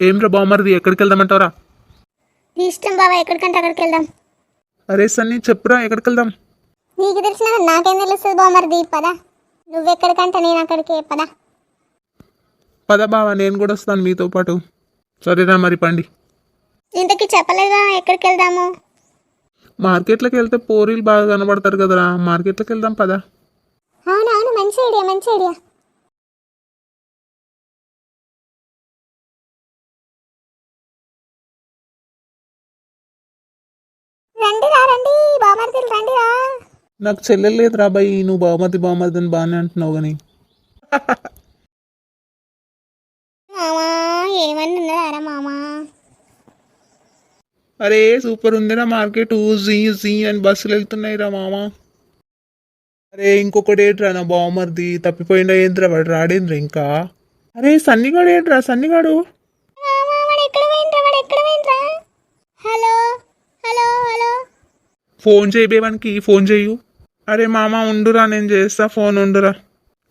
ఏం రా బామ్మరిది ఎక్కడికి వెళ్దామంటారా నీ ఇష్టం బాబా ఎక్కడికంటే అక్కడికి వెళ్దాం. అరే సన్ని చెప్పురా ఎక్కడికి వెళ్దాం? నీకు తెలిసిన నాకేం తెలుస్తుంది బామర్ది పద. నువ్వెక్కడికంటే నేను అక్కడికి పద. పద బావా నేను కూడా వస్తాను మీతో పాటు. సరేరా మరి పండి. ఇంతకీ చెప్పలేదా ఎక్కడికి వెళ్దాము? మార్కెట్లోకి వెళ్తే పోరీలు బాగా కనబడతారు కదరా. మార్కెట్లోకి వెళ్దాం పద. అవునవును మంచి ఐడియా మంచి ఐడియా. బామర్దిలు రండిరా నాకు చెల్లెలు లేదురా బాయ్ నువ్వు బామతి బామతి అని బాగానే అంటున్నావు కానీ మామా ఏమన్నా ఉన్నదారా మామా? అరే సూపర్ ఉందిరా మార్కెట్ జీ జీ అని బస్సులు వెళ్తున్నాయి రా మామ. అరే ఇంకొకటి ఏంట్రా నా బావమరిది తప్పిపోయిందా ఏంట్రా వాడు రాడేంద్రా ఇంకా? అరే సన్నిగాడు ఏంట్రా సన్నిగాడు మామా వాడు ఎక్కడ పోయిండ్రా వాడు ఎక్కడ పోయిండ్రా హలో హలో హలో ఫోన్ చేయి బేవానికి ఫోన్ చేయు. అరే మామ ఉండురా నేను చేస్తా ఫోన్ ఉండురా.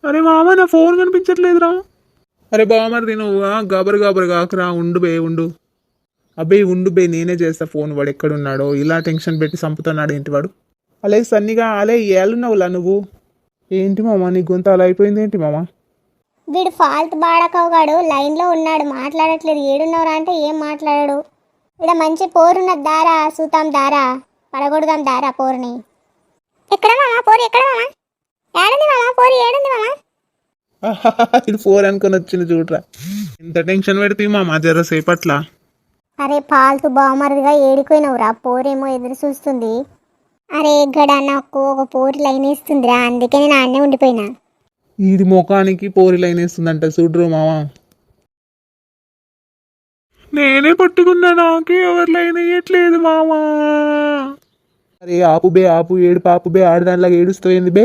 అరే మామ నా ఫోన్ కనిపించట్లేదురా. అరే బావమరిది నువ్వు గబరు గబరు కాకురా ఉండు బే ఉండు. అబ్బే ఉండు బే నేనే చేస్తా ఫోన్ వాడు ఎక్కడున్నాడో ఇలా టెన్షన్ పెట్టి చంపుతున్నాడు ఏంటి వాడు? అలే సన్నిగా అలే ఏళ్ళున్నావులా నువ్వు? ఏంటి మామ నీ గొంత అలా అయిపోయింది ఏంటి మామ? వీడు ఫాల్ట్ బాడకవుగాడు లైన్లో ఉన్నాడు మాట్లాడట్లేదు ఏడున్నవరా అంటే ఏం మాట్లాడాడు? ఇక్కడ మంచి పోరున్న దారా సూతాం దారా? పడగొడదాం దారా పోరుని. ఎక్కడ మామా? పోరు ఎక్కడ మామా? ఏడుంది మామా? పోరు ఏడుంది మామా? ఇది ఫోర్ అనుకొని వచ్చింది చూడరా. ఇంత టెన్షన్ పెడితే మామ జర సేపట్లా? అరే పాల్తు బామరుగా ఏడిపోయినవురా. పోరేమో ఎదురు చూస్తుంది. అరే గడ నాకు ఒక పోరు లైన్ వేస్తుందిరా. అందుకే నేను ఆడనే ఉండిపోయినా. ఇది ముఖానికి పోరి లైన్ వేస్తుందంట చూడరు మామ. నేనే పట్టుకున్నా నాకే ఎవరు లైన్ వేయట్లేదు మామా. అరే ఆపు బే ఆపు ఏడు పాపు బే ఆడదానిలాగా ఏడుస్తాయింది బే.